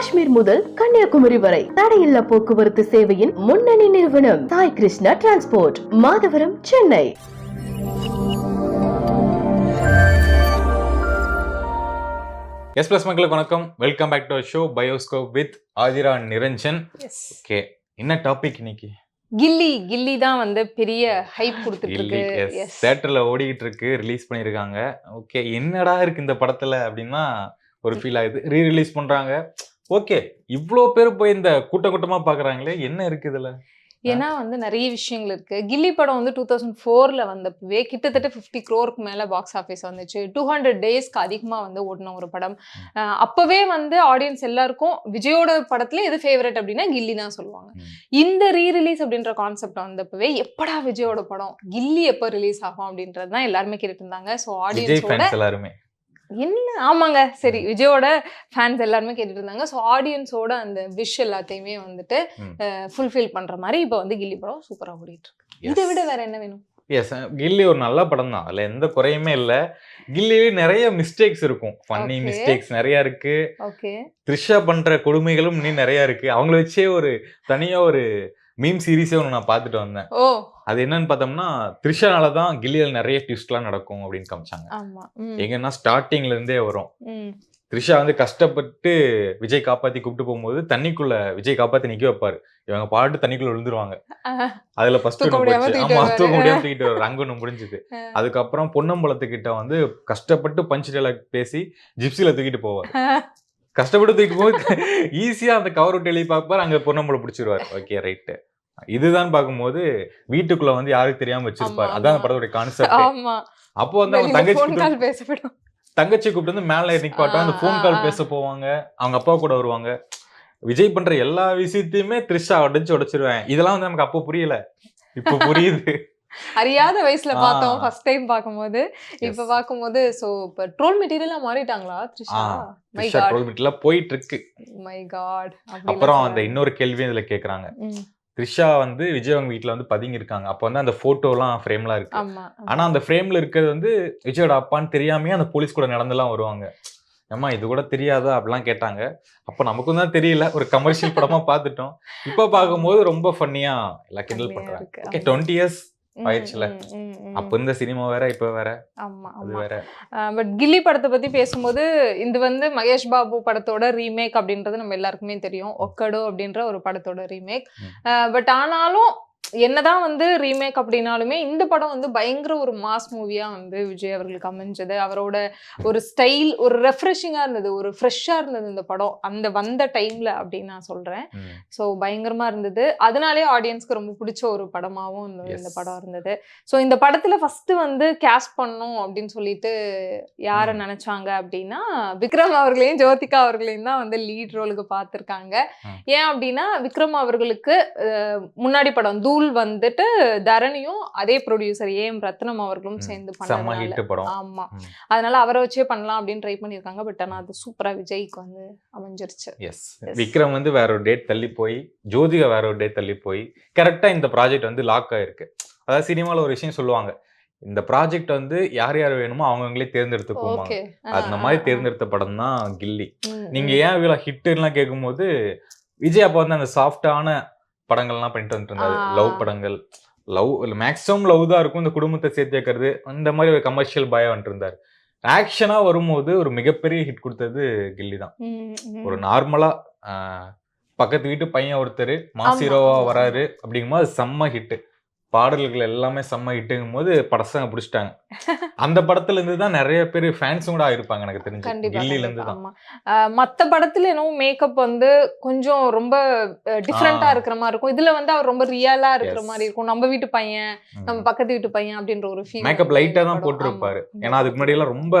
காஷ்மீர் முதல் கன்னியாகுமரி வரை தடையில்லா போக்குவரத்து சேவையின் முன்னணி நிறுவனம் Sai Krishna transport Madhavaram Chennai. S plus மக்களுக்கு வணக்கம். Welcome back to show bioscope with Aathira Niranjan. Yes okay என்ன டாபிக் இன்னைக்கு? கில்லி கில்லி தான் வந்து பெரிய ஹைப் கொடுத்துட்டு இருக்கு தேட்டர்ல ஓடிக்கிட்டு இருக்கு ரிலீஸ் பண்ணியிருக்காங்க. ஓகே என்னடா இருக்கு இந்த படத்துல அப்படின்னா ஒரு ஃபீல் ஆகுது. ரீ ரிலீஸ் பண்றாங்க. ஓகே. இவ்வளோ பேர் போய் இந்த கூட்ட கூட்டமா பாக்குறாங்களே என்ன இருக்கு இதுல? ஏன்னா வந்து நிறைய விஷயங்கள் இருக்கு. கில்லி படம் வந்து டூ தௌசண்ட் ஃபோர்ல வந்தப்பவே கிட்டத்தட்ட ஃபிஃப்டி க்ரோருக்கு மேல பாக்ஸ் ஆஃபீஸ் வந்துச்சு. டூ ஹண்ட்ரட் டேஸ்க்கு அதிகமா வந்து ஓடின ஒரு படம். அப்பவே வந்து ஆடியன்ஸ் எல்லாருக்கும் விஜயோட படத்துல எது ஃபேவரட் அப்படின்னா கில்லி தான் சொல்லுவாங்க. இந்த ரீ ரிலீஸ் அப்படின்ற கான்செப்ட் வந்தப்பவே எப்படா விஜயோட படம் கில்லி எப்போ ரிலீஸ் ஆகும் அப்படின்றது தான் எல்லாருமே கேட்டுட்டு இருந்தாங்க. ஸோ ஆடியன்ஸோட எல்லாருமே. என்ன? ஆமாங்க. சரி விஜயோட ஃபேன்ஸ் எல்லாருமே கேட்டுட்டு இருந்தாங்க ஸோ ஆடியன்ஸோட அந்த விஷ் எல்லாத்தையுமே வந்துட்டு. ஃபுல்ஃபில் பண்ற மாதிரி இப்போ வந்து கில்லி படம் சூப்பரா ஓடிட்டு இருக்கு இதை விட வேற என்ன வேணும்? எஸ் கில்லி ஒரு நல்ல படம் தான். அதுல எந்த குறையுமே இல்ல. கில்லியே நிறைய மிஸ்டேக்ஸ் இருக்கும். ஃபன்னி. மிஸ்டேக்ஸ் நிறைய இருக்கு. ஓகே த்ரிஷா பண்ற கொடுமைகளும் இன்னும் நிறைய இருக்கு. அவங்கள வச்சே ஒரு தனியா ஒரு மீம் சீரிஸே ஒன்று நான் பார்த்துட்டு வந்தேன். ஓ. அது என்னன்னு பார்த்தோம்னா த்ரிஷானால தான் கில்லியில் நிறைய ட்விஸ்ட்லாம் நடக்கும் அப்படின்னு காமிச்சாங்க. எங்கன்னா ஸ்டார்டிங்ல இருந்தே வரும். த்ரிஷா வந்து கஷ்டப்பட்டு விஜய் காப்பாத்தி கூப்பிட்டு போகும்போது தண்ணிக்குள்ள விஜய் காப்பாத்தி நிக்க வைப்பாரு. இவங்க பாட்டு தண்ணிக்குள்ள விழுந்துருவாங்க. அதுல ஃபர்ஸ்ட் ஆமா. தூக்க முடியாம தூக்கிட்டு வர்றாரு அங்க முடிஞ்சது. அதுக்கப்புறம் பொன்னம்பலத்துக்கிட்ட வந்து கஷ்டப்பட்டு பஞ்ச் டைலாக் பேசி ஜிப்சில தூக்கிட்டு போவார். கஷ்டப்பட்டு தூக்கி போய் ஈஸியா அந்த கவர் விட்டு எழுதி பார்ப்பார். அங்க பொன்னம்பலம் பிடிச்சிருவாரு. ஓகே ரைட்டு இதுதான் பார்க்கும்போது வீட்டுக்குள்ள வந்து யாருக்கு தெரியாம வச்சிருப்பாரு. அதான் அந்த ஆமா. படத்தோட கான்செப்ட் ஆமா. அப்போ வந்து அவங்க தங்கச்சி பேசப்படும். தங்கச்சி கூப்பிட்டு வந்து மேல நிப்பாட்டும் அந்த ஃபோன் கால். பேச போவாங்க. அவங்க அப்பா கூட வருவாங்க. விஜய் பண்ற எல்லா விஷயத்தையுமே த்ரிஷா உடைச்சு உடைச்சிருவேன். இதெல்லாம் வந்து நமக்கு அப்போ புரியல. இப்போ புரியுது. அறியாத வயசுல. பார்த்தோம் ஃபர்ஸ்ட் டைம் பார்க்கும்போது. இப்ப. பார்க்கும்போது சோ இப்ப ட்ரோல் மெட்டீரியலா மாறிட்டாங்களா த்ரிஷா? மை காட் ட்ரோல் மீட்ல போயிட்டு இருக்கு. மை காட் அப்புறம் அந்த இன்னொரு கேள்வி இதுல கேக்குறாங்க. த்ரிஷா வந்து விஜய் அவங்க வீட்ல வந்து பதுங்கி இருக்காங்க அப்போ வந்து அந்த போட்டோலாம் ஃப்ரேம்லாம் இருக்கு. ஆமா ஆனா அந்த ஃப்ரேம்ல இருக்கிறது வந்து விஜயோட அப்பான்னு தெரியாமயே அந்த போலீஸ் கூட நடந்தெல்லாம் வருவாங்க. ஏம்மா இது கூட தெரியாதா? அப்படிலாம் கேட்டாங்க. அப்போ நமக்கும் தான் தெரியல. ஒரு கமர்ஷியல் படமா பார்த்துட்டோம். இப்போ பார்க்கும்போது ரொம்ப ஃபன்னியா எல்லாம் கிண்டல் இருக்கு. ஓகே. டுவெண்ட்டி இயர்ஸ் ஆயிடுச்சுல. அப்போ இந்த சினிமா வேற இப்போ வேற. ஆமா அது வேற. பட் கில்லி படத்தை பத்தி பேசும்போது இது வந்து மகேஷ் பாபு படத்தோட ரீமேக் அப்படின்றது நம்ம எல்லாருக்குமே தெரியும். ஒக்கடோ அப்படின்ற ஒரு படத்தோட ரீமேக். பட் ஆனாலும் என்னதான் வந்து ரீமேக் அப்படின்னாலுமே இந்த படம் வந்து பயங்கர ஒரு மாஸ் மூவியா வந்து விஜய் அவர்களுக்கு அமைஞ்சது அவரோட ஒரு ஸ்டைல் ஒரு ரெஃப்ரெஷிங்கா இருந்தது ஒரு ஃப்ரெஷ்ஷா இருந்தது இந்த படம் அந்த வந்த டைம்ல அப்படின்னு நான் சொல்றேன் ம். ஸோ பயங்கரமா இருந்தது அதனாலே ஆடியன்ஸ்க்கு ரொம்ப பிடிச்ச ஒரு படமாவும் இந்த இந்த. படம் இருந்தது ஸோ இந்த படத்துல ஃபர்ஸ்ட் வந்து கேஸ்ட் பண்ணும் அப்படின்னு சொல்லிட்டு யாரை. நினைச்சாங்க அப்படின்னா விக்ரம் அவர்களையும் ஜோதிகா அவர்களையும் தான் வந்து லீட் ரோலுக்கு பார்த்துருக்காங்க. ஏன் அப்படின்னா விக்ரம் அவர்களுக்கு முன்னாடி படம் தூள் வந்துட்டு தரணியும் அதே ப்ரொடியூசர் ஏஎம் ரத்னம் அவர்களும். சேர்ந்து படம். ஆமா. அதனால அவரை வச்சே பண்ணலாம் அப்படின்னு ட்ரை பண்ணியிருக்காங்க. பட் ஆனா அது சூப்பரா விஜய்க்கு வந்து அமைஞ்சிருச்சு. எஸ். விக்ரம் வந்து வேற ஒரு டேட் தள்ளி போய் ஜோதிகா வேற ஒரு டேட் தள்ளி போய் கரெக்டா இந்த ப்ராஜெக்ட் வந்து லாக் ஆயிருக்கு. அதாவது சினிமால ஒரு விஷயம் சொல்லுவாங்க. இந்த ப்ராஜெக்ட் வந்து யார் யார் வேணுமோ அவங்கவுங்களே தேர்ந்தெடுத்துக்குவாங்க ஓகே அந்த மாதிரி தேர்ந்தெடுத்த படம் தான் கில்லி. நீங்க ஏன் இவ்வளோ ஹிட்லாம் கேட்கும்போது விஜய் அப்போ வந்து அந்த சாஃப்டான படங்கள்லாம் பண்ணிட்டு வந்துட்டு இருந்தாரு. லவ் படங்கள். லவ் மேக்ஸிமம் லவ் தான் இருக்கும். இந்த குடும்பத்தை சேர்த்து வைக்கிறது அந்த மாதிரி ஒரு கமர்ஷியல் பாயா வந்துட்டு இருந்தாரு ஆக்ஷனா வரும்போது ஒரு மிகப்பெரிய ஹிட் கொடுத்தது கில்லி தான். ஒரு நார்மலா பக்கத்து வீட்டு பையன் ஒருத்தர் மாசிரோவா வராரு அப்படிங்கும்போது அது செம்ம ஹிட் பாடல்கள் எல்லாமே செம்ம ஹிட்டுங்கும் போது படசங்க பிடிச்சிட்டாங்க. அந்த படத்துல இருந்து தான் நிறைய பேர் ஃபேன்ஸும் கூட ஆயிருப்பாங்க எனக்கு தெரிஞ்சு. கண்டிப்பா, இருந்து தான். மத்த படத்துல என்னவோ மேக்கப் வந்து கொஞ்சம் ரொம்ப டிஃப்ரெண்டா. இருக்கிற மாதிரி இருக்கும். இதுல வந்து அவர் ரொம்ப ரியலா இருக்கிற. மாதிரி இருக்கும். நம்ம வீட்டு பையன் நம்ம. பக்கத்து வீட்டு பையன் அப்படின்ற ஒரு ஃபீல் மேக்கப் லைட்டா தான் போட்டிருப்பாரு. ஏன்னா அதுக்கு முன்னாடி எல்லாம் ரொம்ப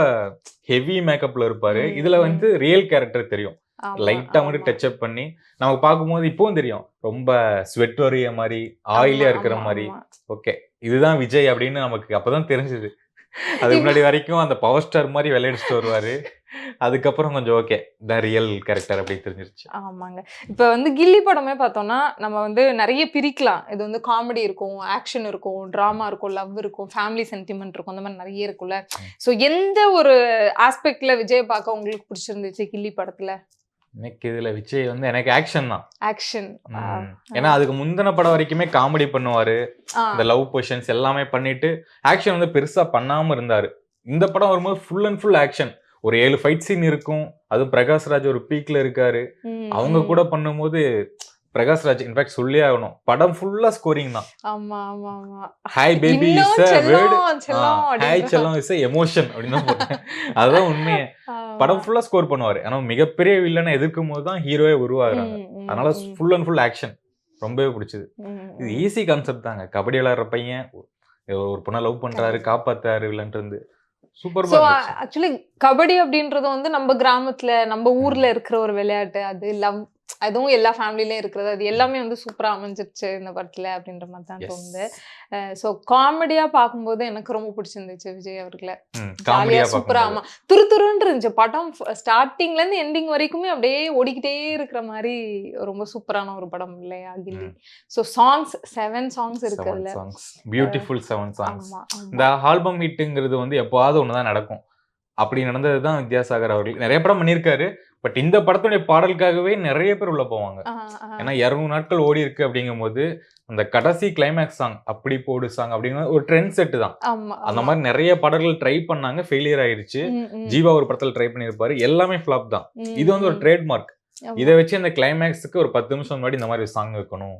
ஹெவி மேக்கப்ல இருப்பாரு. இதுல. வந்து ரியல் கேரக்டர் தெரியும். லைட்டா மட்டும் டச் அப் பண்ணி நமக்கு பார்க்கும்போது இப்பவும் தெரியும். ரொம்ப ஸ்வெட் வரைய மாதிரி ஆயிலியா இருக்கிற மாதிரி. ஓகே இதுதான் விஜய் அப்படின்னு நமக்கு அப்பதான் தெரிஞ்சது. அதுக்கு முன்னாடி வரைக்கும் அந்த பவர் ஸ்டார் மாதிரி விளையாடிச்சுட்டு வருவாரு. அதுக்கப்புறம் கொஞ்சம் ஓகே த ரியல் கேரக்டர் அப்படி தெரிஞ்சிருச்சு. ஆமாங்க. இப்போ வந்து கில்லி படமே பார்த்தோம்னா நம்ம வந்து நிறைய பிரிக்கலாம். இது வந்து காமெடி இருக்கும் ஆக்ஷன் இருக்கும் ட்ராமா இருக்கும் லவ் இருக்கும் ஃபேமிலி சென்டிமெண்ட் இருக்கும் அந்த மாதிரி நிறைய இருக்கும்ல. ஸோ எந்த ஒரு ஆஸ்பெக்ட்ல விஜய் பார்க்க உங்களுக்கு பிடிச்சிருந்துச்சு கில்லி படத்துல? எனக்கு இதுல விஜய் வந்து எனக்கு ஆக்ஷன் தான். ஆக்ஷன். ஏன்னா அதுக்கு முந்தின படம் வரைக்குமே காமெடி பண்ணுவாரு. இந்த லவ் பொசிஷன்ஸ் எல்லாமே பண்ணிட்டு ஆக்ஷன் வந்து பெருசா பண்ணாம இருந்தாரு. இந்த படம் வரும்போது ஃபுல் அண்ட் ஃபுல் ஆக்ஷன் ஒரு ஏழு ஃபைட் சீன் இருக்கும். அதுவும் பிரகாஷ்ராஜ் ஒரு பீக்ல இருக்காரு. அவங்க கூட பண்ணும்போது பிரகாஷ்ராஜ் இன்ஃபேக்ட் சொல்லியே ஆகணும். படம் ஃபுல்லா ஸ்கோரிங் தான். ஆமா ஆமா ஆமா. Hi baby is a word hi செல்லம் இஸ் எமோஷன் அப்படின்னு போட்டேன் அதுதான் உண்மையே. படம் ஃபுல்லா ஸ்கோர் பண்ணுவாரு. ஆனா மிகப்பெரிய வில்லனை எதிர்க்கும் போது தான் ஹீரோவே உருவாகுறாங்க. அதனால ஃபுல் அண்ட் ஃபுல் ஆக்ஷன் ரொம்பவே பிடிச்சது. இது. ஈஸி கான்செப்ட் தாங்க. கபடி விளையாடுற பையன் ஒரு பொண்ணை லவ் பண்றாரு காப்பாத்தாரு வில்லன்ட்டு இருந்து. சூப்பர் ஆக்சுவலி கபடி அப்படின்றது வந்து நம்ம கிராமத்துல நம்ம ஊர்ல இருக்கிற ஒரு விளையாட்டு. அது லவ் அதுவும் எல்லா ஃபேமிலிலயும் இருக்கிறது. அது எல்லாமே வந்து சூப்பரா அமைஞ்சிருச்சு இந்த படத்துல அப்படின்ற மாதிரி தான் தோணுது. ஸோ காமெடியா பார்க்கும்போது எனக்கு ரொம்ப பிடிச்சிருந்துச்சு விஜய் அவர்களை. ஜாலியா காமெடியா சூப்பரா ஆமா. துரு துருன்னு இருந்துச்சு. படம் ஸ்டார்டிங்ல இருந்து எண்டிங் வரைக்குமே அப்படியே ஓடிக்கிட்டே இருக்கிற மாதிரி ரொம்ப சூப்பரான ஒரு படம் இல்லையா Ghilli. So songs seven songs இருக்கு செவன் அதுல சாங்ஸ் பியூட்டிஃபுல் செவன் சாங்ஸ். இந்த ஆல்பம் ஹிட்டுங்கிறது வந்து எப்போவாவது ஒண்ணுதான் நடக்கும். அப்படி நடந்தது தான் வித்யாசாகர் அவர்கள். நிறைய படம் பண்ணியிருக்காரு. பட் இந்த படத்துடைய பாடலுக்காகவே நிறைய பேர் உள்ள போவாங்க. ஏன்னா இரநூறு நாட்கள் ஓடி இருக்கு அப்படிங்கும்போது அந்த கடைசி கிளைமேக்ஸ் சாங் அப்படி போடு சாங் அப்படிங்கிற ஒரு ட்ரெண்ட் செட் தான் அந்த. மாதிரி நிறைய பாடல்கள் ட்ரை பண்ணாங்க ஃபெயிலியர் ம். ஜீவா ஒரு படத்துல ட்ரை பண்ணியிருப்பாரு எல்லாமே ஃபிளாப் தான் இது வந்து ஒரு. ட்ரேட்மார்க். இதை வச்சு அந்த கிளைமேக்ஸுக்கு ஒரு பத்து நிமிஷம் முன்னாடி இந்த மாதிரி சாங் வைக்கணும்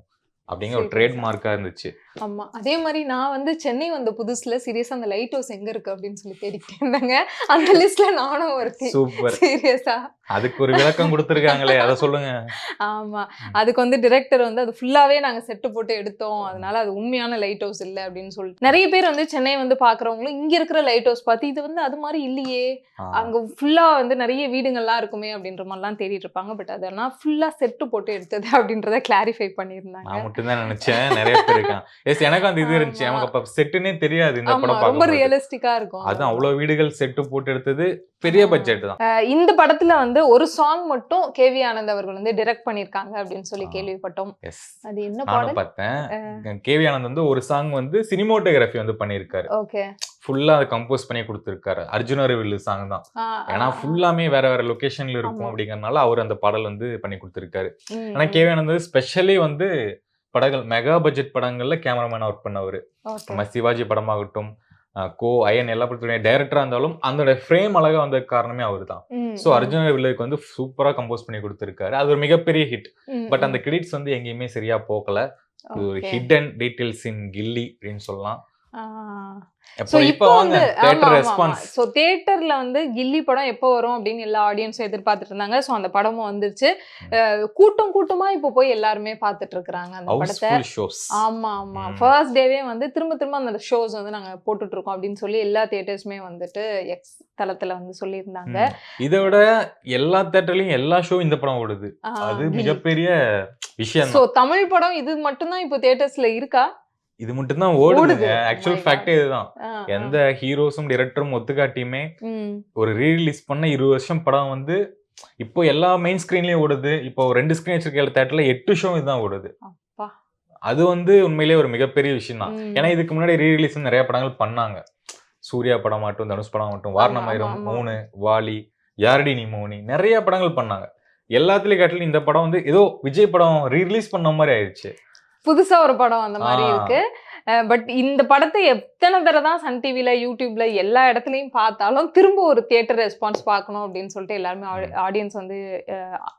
அப்படிங்கிற ஒரு சரி, ட்ரேட்மார்க்கா இருந்துச்சு ஆமா. அதே மாதிரி நான் வந்து சென்னை வந்த புதுசுல சீரியஸா அந்த லைட் ஹவுஸ் எங்க இருக்கு அப்படின்னு சொல்லி தேடிக்கிட்டே இருந்தாங்க அந்த லிஸ்ட்ல நானும் ஒருத்தி சூப்பர். சீரியஸா. அதுக்கு ஒரு விளக்கம் கொடுத்துருக்காங்களே அதை சொல்லுங்க. ஆமா. அதுக்கு வந்து டிரெக்டர் வந்து அது ஃபுல்லாவே நாங்க செட்டு போட்டு எடுத்தோம். அதனால அது உண்மையான லைட் ஹவுஸ் இல்ல அப்படின்னு சொல்லிட்டு. நிறைய பேர் வந்து சென்னை வந்து பாக்குறவங்களும் இங்க இருக்கிற லைட் ஹவுஸ் பார்த்து இது வந்து அது மாதிரி இல்லையே. அங்க ஃபுல்லா வந்து நிறைய வீடுங்கள்லாம் இருக்குமே அப்படின்ற மாதிரிலாம் தேடிட்டு இருப்பாங்க. பட் அதெல்லாம் ஃபுல்லா செட்டு போட்டு எடுத்தது அப்படின்றத கிளாரிஃபை பண்ணியிருந்தாங்க. நான் மட்டும் தான் நினைச்சேன். நிறைய பேர் இருக்கான் எஸ் எனக்கு அந்த இது இருந்துச்சு. எனக்கு அப்ப செட்டுனே தெரியாது இந்த படம் ரொம்ப ரியலிஸ்டிக்கா இருக்கும். அதான் அவ்வளவு வீடுகள் செட்டு போட்டு எடுத்தது பெரிய. பட்ஜெட் தான். இந்த படத்துல வந்து ஒரு சாங் மட்டும் கேவி ஆனந்த் அவர்கள் வந்து டிரெக்ட் பண்ணிருக்காங்க அப்படின்னு சொல்லி. கேள்விப்பட்டோம். எஸ் அது என்ன பாடல்? பார்த்தேன். கேவி ஆனந்த் வந்து ஒரு சாங் வந்து சினிமோட்டோகிராஃபி வந்து பண்ணியிருக்காரு. ஓகே. ஃபுல்லா அதை கம்போஸ் பண்ணி கொடுத்துருக்காரு. அர்ஜுனர் வில்லு சாங் தான். ஏன்னா ஃபுல்லாமே வேற வேற லொகேஷன்ல இருக்கும். அப்படிங்கறதுனால அவர் அந்த பாடல் வந்து பண்ணி கொடுத்துருக்காரு. ஆனா கேவி ஆனந்த் ஸ்பெஷலி வந்து படங்கள் மெகா பட்ஜெட் படங்கள்ல கேமராமேன் ஒர்க் பண்ணவர். நம்ம சிவாஜி படமாகட்டும் கோ அயன் எல்லா படத்துடைய டைரக்டரா இருந்தாலும் அந்த ஃப்ரேம் அழகா வந்த காரணமே அவர் தான் ஸோ அர்ஜுன வில்லுக்கு வந்து சூப்பரா கம்போஸ் பண்ணி கொடுத்துருக்காரு. அது ஒரு மிகப்பெரிய ஹிட் பட் அந்த கிரெடிட்ஸ் வந்து எங்கேயுமே சரியா போகல. ஒரு ஹிடன் டீடைல்ஸ் இன் கில்லி அப்படின்னு சொல்லலாம். இப்போ வந்து ஸோ தேட்டர்ல வந்து கில்லி படம் எப்போ வரும் அப்படின்னு எல்லா ஆடியன்ஸும் எதிர்பார்த்துட்டு இருந்தாங்க. ஸோ அந்த படமும் வந்துருச்சு. கூட்டம் கூட்டமா இப்போ போய் எல்லாருமே பார்த்துட்டு இருக்கிறாங்க அந்த படத்தை. ஆமா ஆமா. ஃபர்ஸ்ட் டேவே வந்து திரும்ப திரும்ப அந்த ஷோஸ் வந்து நாங்க போட்டுட்டு இருக்கோம் அப்படின்னு சொல்லி எல்லா தியேட்டர்ஸுமே வந்துட்டு எக்ஸ் தளத்துல வந்து சொல்லியிருந்தாங்க. இதை விட எல்லா தேட்டர்லயும் எல்லா ஷோ இந்த படம் ஓடுது. அது. மிகப்பெரிய விஷயம் சோ தமிழ் படம் இது மட்டும்தான் இப்போ தியேட்டர்ஸ்ல இருக்கா? இது மட்டும் தான் ஓடுது. ஓடுதுங்க ஆக்சுவல் ஃபேக்டே இதுதான் ஆ, ஆ. எந்த ஹீரோஸும் டிரெக்டரும் ஒத்துக்காட்டியுமே ஒரு ரீரிலீஸ் பண்ண இருபது வருஷம் படம் வந்து இப்போ எல்லா மெயின் ஸ்கிரீன்லயும் ஓடுது இப்போ ரெண்டு ஸ்கிரீன் வச்சிருக்க தேட்டர்ல எட்டு ஷோ இதுதான் ஓடுது. அது வந்து உண்மையிலேயே ஒரு மிகப்பெரிய விஷயம் தான். ஏன்னா இதுக்கு முன்னாடி ரீரிலீஸ் நிறைய படங்கள் பண்ணாங்க சூர்யா படம் மட்டும் தனுஷ் படம் மட்டும் ஆமா, வாரணமாயிரம். மூணு வாலி யாரடி நீ மோனி நிறைய படங்கள் பண்ணாங்க எல்லாத்துலயும் காட்டிலும் இந்த படம் வந்து ஏதோ விஜய் படம் ரீரிலீஸ் பண்ண மாதிரி ஆயிடுச்சு புதுசா ஒரு படம் அந்த மாதிரி. இருக்கு பட் இந்த படத்தை எத்தனை தடவை தான் சன் டிவில யூடியூப்ல எல்லா இடத்துலயும் பார்த்தாலும் திரும்ப ஒரு தியேட்டர் ரெஸ்பான்ஸ் பார்க்கணும் அப்படின்னு சொல்லிட்டு எல்லாருமே ஆடியன்ஸ் வந்து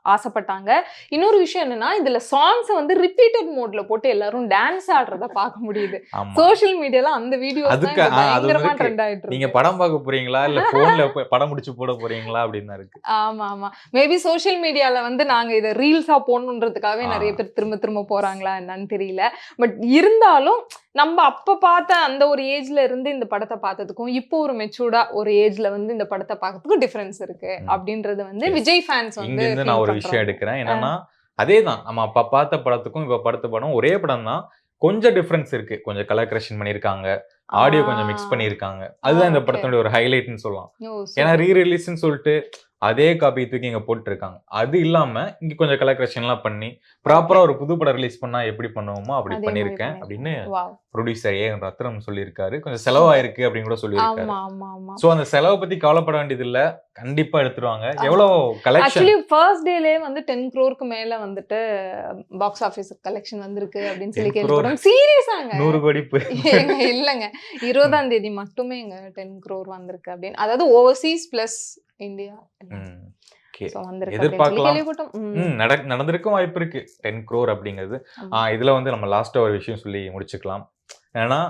ஆசைப்பட்டாங்க. இன்னொரு விஷயம் என்னன்னா இதுல சாங்ஸ் வந்து ரிப்பீட்டட் மோட்ல போட்டு எல்லாரும் டான்ஸ் ஆடுறத பார்க்க முடியுது. சோஷியல் மீடியால அந்த வீடியோ அதுக்கு- ஆ, அது பயங்கரமா இருக்கு. ட்ரெண்ட் படம் பார்க்க போறீங்களா? இல்ல போன்ல படம் முடிச்சு போட போறீங்களா? அப்படின்னு இருக்கு. ஆமா ஆமா. மேபி சோஷியல் மீடியால வந்து நாங்க இதை ரீல்ஸா போடணுன்றதுக்காகவே. நிறைய பேர் திரும்ப திரும்ப போறாங்களா என்னன்னு தெரியல. பட் இருந்தாலும் நம்ம அப்ப பார்த்த அந்த ஒரு ஏஜ்ல இருந்து இந்த படத்தை பார்த்ததுக்கும் இப்போ ஒரு மெச்சூர்டா ஒரு ஏஜ்ல வந்து இந்த படத்தை பார்க்கறதுக்கும் டிஃபரன்ஸ் இருக்கு. அப்படின்றது வந்து. விஜய் ஃபேன்ஸ் வந்து நான் ஒரு. விஷயம் எடுக்கிறேன் என்னன்னா அதேதான் நம்ம அப்ப பார்த்த படத்துக்கும் இப்ப படுத்த படம் ஒரே படம் தான் கொஞ்சம் டிஃபரன்ஸ் இருக்கு கொஞ்சம் கலர் கரெக்ஷன் பண்ணிருக்காங்க ஆடியோ கொஞ்சம் மிக்ஸ். பண்ணிருக்காங்க அதுதான் இந்த. படத்தோட ஒரு ஹைலைட்னு சொல்லலாம் ஏன்னா. ரீ ரிலீஸ்னு சொல்லிட்டு அதே காப்பி தூக்கி இங்க போட்டுருக்காங்க. அது இல்லாம இங்க கொஞ்சம் கலெக்ஷன் எல்லாம் பண்ணி ப்ராப்பரா ஒரு புது படம் ரிலீஸ் பண்ணா எப்படி பண்ணுவோமோ அப்படி பண்ணிருக்கேன். அப்படின்னு ப்ரொடியூசர் ஏ ரத்னம் சொல்லியிருக்காரு. கொஞ்சம் செலவாயிருக்கு அப்படின்னு கூட சொல்லியிருக்காரு. சோ அந்த செலவை பத்தி கவலைப்பட வேண்டியது இல்ல கண்டிப்பா எடுத்துருவாங்க. எவ்வளவு கலெக்ஷன் ஃபர்ஸ்ட் டேலே வந்து டென் க்ரோருக்கு மேல வந்துட்டு பாக்ஸ் ஆஃபீஸ் கலெக்ஷன் வந்திருக்கு அப்படின்னு சொல்லி 10 crore. கேள்விப்படும் சீரியஸாங்க நூறு கோடி இல்லங்க. இருபதாம் தேதி மட்டுமே இங்க டென் க்ரோர் வந்திருக்கு அப்படின்னு. அதாவது ஓவர்சீஸ் பிளஸ் இந்தியா அப்படின்னு எதிர்பார்க்கலாம். நடந்திருக்கும் வாய்ப்பு இருக்கு. டென் க்ரோர் அப்படிங்கிறது. இதுல வந்து நம்ம லாஸ்டா ஒரு விஷயம் சொல்லி முடிச்சுக்கலாம். ஏன்னா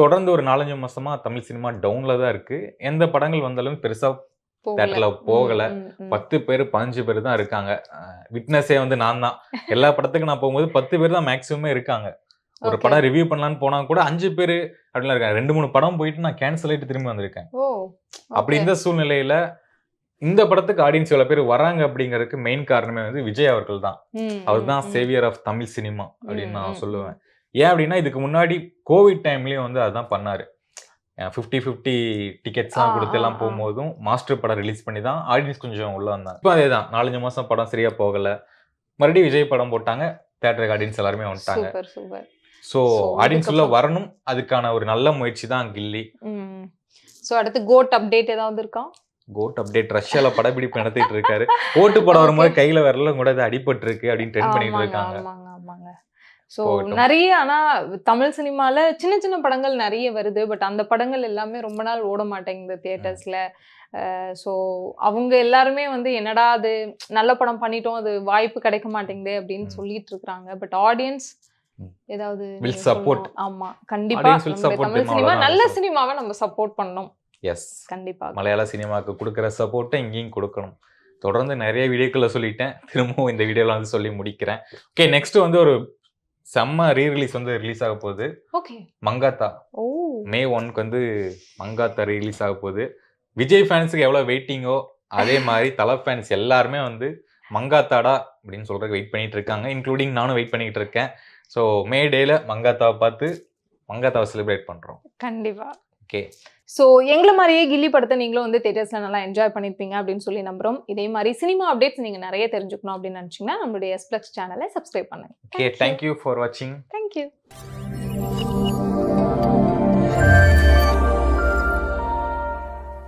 தொடர்ந்து ஒரு நாலஞ்சு மாசமா தமிழ் சினிமா டவுன்ல தான் இருக்கு. எந்த படங்கள் வந்தாலும் பெருசா. தேட்டர்ல போகல. பத்து பேர் பதினஞ்சு பேர் தான் இருக்காங்க. விட்னஸே வந்து நான் தான். எல்லா படத்துக்கும் நான் போகும்போது பத்து பேர் தான் மேக்ஸிமமே இருக்காங்க. ஒரு. படம் ரிவ்யூ பண்ணலான்னு போனா கூட அஞ்சு பேர் அப்படிலாம் இருக்காங்க. ரெண்டு மூணு படம் போயிட்டு நான் கேன்சல் ஆயிட்டு திரும்பி வந்திருக்கேன். அப்படி. இந்த சூழ்நிலையில இந்த படத்துக்கு ஆடியன்ஸ் எவ்வளவு பேர் வராங்க அப்படிங்கறதுக்கு மெயின் காரணமே வந்து விஜய் அவர்கள் தான். அவர் தான். சேவியர் ஆஃப் தமிழ் சினிமா அப்படின்னு நான் சொல்லுவேன். ஏன் அப்படின்னா இதுக்கு முன்னாடி கோவிட் டைம்லயும் வந்து அதுதான் பண்ணாரு. ஃபிஃப்டி ஃபிஃப்டி டிக்கெட்ஸ்லாம் கொடுத்து எல்லாம். போகும்போதும் மாஸ்டர் படம் ரிலீஸ் பண்ணி தான் ஆடியன்ஸ் கொஞ்சம் உள்ள வந்தாங்க. இப்போ அதே தான் நாலஞ்சு மாசம் படம் சரியா போகல. மறுபடியும் விஜய் படம் போட்டாங்க தேட்டருக்கு ஆடியன்ஸ் எல்லாருமே வந்துட்டாங்க. ஸோ ஆடியன்ஸ் உள்ள வரணும் அதுக்கான ஒரு நல்ல முயற்சி தான் கில்லி. சோ அடுத்து கோட் அப்டேட் ஏதாவது இருக்கா? கோட் அப்டேட் ரஷ்யால படப்பிடிப்பு நடத்திட்டு இருக்காரு. ஓட்டு படம் வரும்போது கையில விரல கூட இது அடிபட்டு இருக்கு அப்படின்னு ட்ரெண்ட் பண்ணிட்டு இருக்காங்க. ஸோ. நிறைய ஆனா தமிழ் சினிமால சின்ன சின்ன படங்கள் நிறைய வருது. பட் அந்த படங்கள் எல்லாமே ரொம்ப நாள் ஓட மாட்டேங்குது தியேட்டர்ஸ்ல ஸோ அவங்க எல்லாருமே வந்து என்னடா அது நல்ல படம் பண்ணிட்டோம் அது வாய்ப்பு கிடைக்க மாட்டேங்குது அப்படின்னு. சொல்லிட்டு இருக்காங்க பட் ஆடியன்ஸ். ஏதாவது. ஆமா கண்டிப்பா தமிழ் சினிமா நல்ல சினிமாவை நம்ம சப்போர்ட் பண்ணணும். எஸ் கண்டிப்பா மலையாள சினிமாவுக்கு கொடுக்குற சப்போர்ட்டை இங்கேயும் கொடுக்கணும். தொடர்ந்து நிறைய வீடியோக்களை சொல்லிட்டேன். திரும்பவும் இந்த வீடியோல வந்து சொல்லி முடிக்கிறேன். ஓகே நெக்ஸ்ட் வந்து ஒரு செம்ம ரீ ரிலீஸ் வந்து ரிலீஸ் ஆக போகுது. ஓகே மங்காத்தா. ஓ. மே ஒன்க்கு வந்து மங்காத்தா ரிலீஸ் ஆக போகுது. விஜய் ஃபேன்ஸுக்கு எவ்வளோ வெயிட்டிங்கோ அதே மாதிரி தலை ஃபேன்ஸ் எல்லாருமே வந்து மங்காத்தாடா அப்படின்னு சொல்றதுக்கு வெயிட் பண்ணிட்டு இருக்காங்க. இன்க்ளூடிங் நானும் வெயிட் பண்ணிட்டு இருக்கேன். ஸோ மே டேல மங்காத்தாவை பார்த்து மங்காத்தாவை செலிப்ரேட் பண்றோம். கண்டிப்பா. ஓகே. ஸோ எங்களை மாதிரியே கில்லி படத்தை நீங்களும் வந்து தேட்டர்ஸில் நல்லா என்ஜாய் பண்ணியிருப்பீங்க அப்படின்னு சொல்லி நம்புறோம். இதே மாதிரி சினிமா அப்டேட்ஸ் நீங்கள் நிறைய தெரிஞ்சுக்கணும் அப்படின்னு நினச்சிங்கன்னா நம்மளுடைய எஸ்பிளக்ஸ் சேனலை சப்ஸ்கிரைப் பண்ணுங்க. ஓகே தேங்க்யூ ஃபார் வாட்சிங் தேங்க்யூ